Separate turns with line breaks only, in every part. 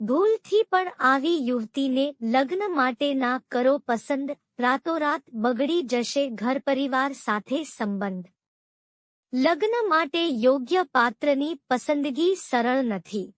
ભૂલથી પણ આવી યુવતીને લગ્ન માટે ના કરો પસંદ, રાતોરાત બગડી જશે ઘર પરિવાર સાથે સંબંધ. લગ્ન માટે યોગ્ય પાત્રની પસંદગી સરળ નથી.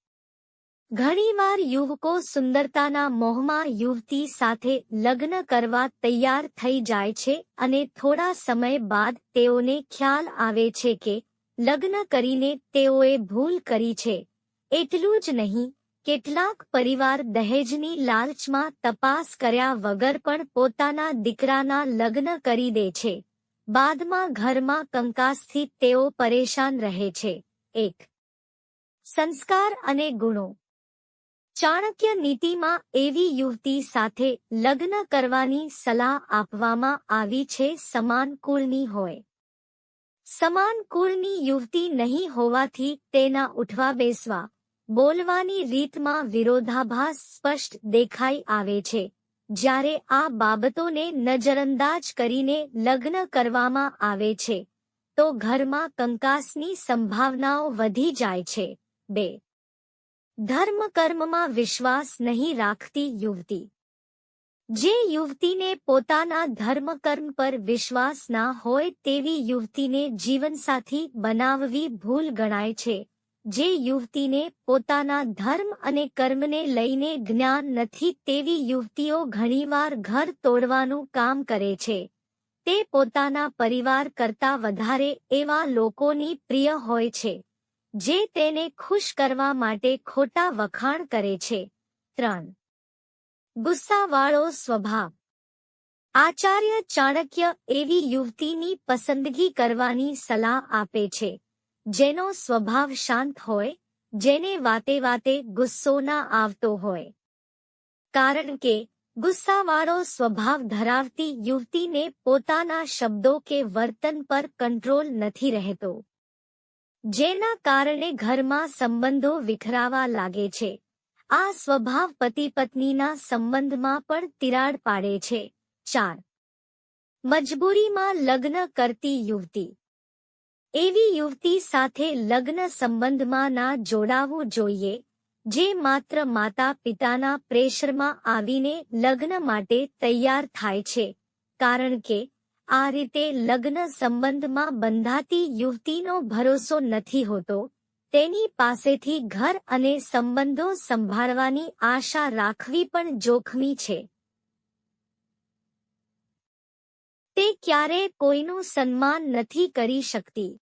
ઘણીવાર યુવકો સુંદરતાના મોહમાં યુવતી સાથે લગ્ન કરવા તૈયાર થઈ જાય છે અને થોડા સમય બાદ તેઓને ખ્યાલ આવે છે કે લગ્ન કરીને તેઓએ ભૂલ કરી છે. એટલું જ નહીં કેટલાક પરિવાર દહેજની લાલચમાં તપાસ કર્યા વગર પણ પોતાના દીકરાના લગ્ન કરી દે છે. બાદમાં ઘરમાં કંકાસથી તેઓ પરેશાન રહે છે. એક. સંસ્કાર અને ગુણો. ચાણક્ય નીતિમાં એવી યુવતી સાથે લગ્ન કરવાની સલાહ આપવામાં આવી છે. સમાન કુળની હોય. સમાન કુળની યુવતી નહીં હોવાથી તેના ઉઠવા બેસવા બોલવાની રીતમાં વિરોધાભાસ સ્પષ્ટ દેખાઈ આવે છે. જ્યારે આ બાબતોને નજરઅંદાજ કરીને લગ્ન કરવામાં આવે છે, તો ઘરમાં કંકાસની સંભાવનાઓ વધી જાય છે. બે. ધર્મ કર્મમાં વિશ્વાસ નહીં રાખતી યુવતી. જે યુવતીને પોતાના ધર્મ કર્મ પર વિશ્વાસ ના હોય તેવી યુવતીને જીવનસાથી બનાવવી ભૂલ ગણાય છે. જે યુવતીને પોતાના ધર્મ અને કર્મને લઈને જ્ઞાન નથી તેવી યુવતીઓ ઘણીવાર ઘર તોડવાનું કામ કરે છે. તે પોતાના પરિવાર કરતા વધારે એવા લોકોની પ્રિય હોય છે, જે તેને ખુશ કરવા માટે ખોટા વખાણ કરે છે. ત્રણ. ગુસ્સાવાળો સ્વભાવ. આચાર્ય ચાણક્ય એવી યુવતીની પસંદગી કરવાની સલાહ આપે છે. જેનો સ્વભાવ શાંત હોય, જેને વાતે વાતે ગુસ્સો ના આવતો હોય. કારણ કે, ગુસ્સાવાળો સ્વભાવ ધરાવતી યુવતીને પોતાના શબ્દો કે વર્તન પર કંટ્રોલ નથી રહેતો. જેના કારણે ઘરમાં સંબંધો વિખરાવા લાગે છે. આ સ્વભાવ પતિ પત્નીના સંબંધમાં પણ તિરાડ પાડે છે. ચાર. મજબૂરીમાં લગ્ન કરતી યુવતી. એવી યુવતી સાથે લગ્ન સંબંધમાં ના જોડાવું જોઈએ, જે માત્ર માતા પિતાના પ્રેશરમાં આવીને લગ્ન માટે તૈયાર થાય છે. કારણ કે, આ રીતે લગ્ન સંબંધમાં બંધાતી યુવતીનો ભરોસો નથી હોતો, તેની પાસેથી ઘર અને સંબંધો સંભાળવાની આશા રાખવી પણ જોખમી છે. તે ક્યારે કોઈનું સન્માન નથી કરી શકતી.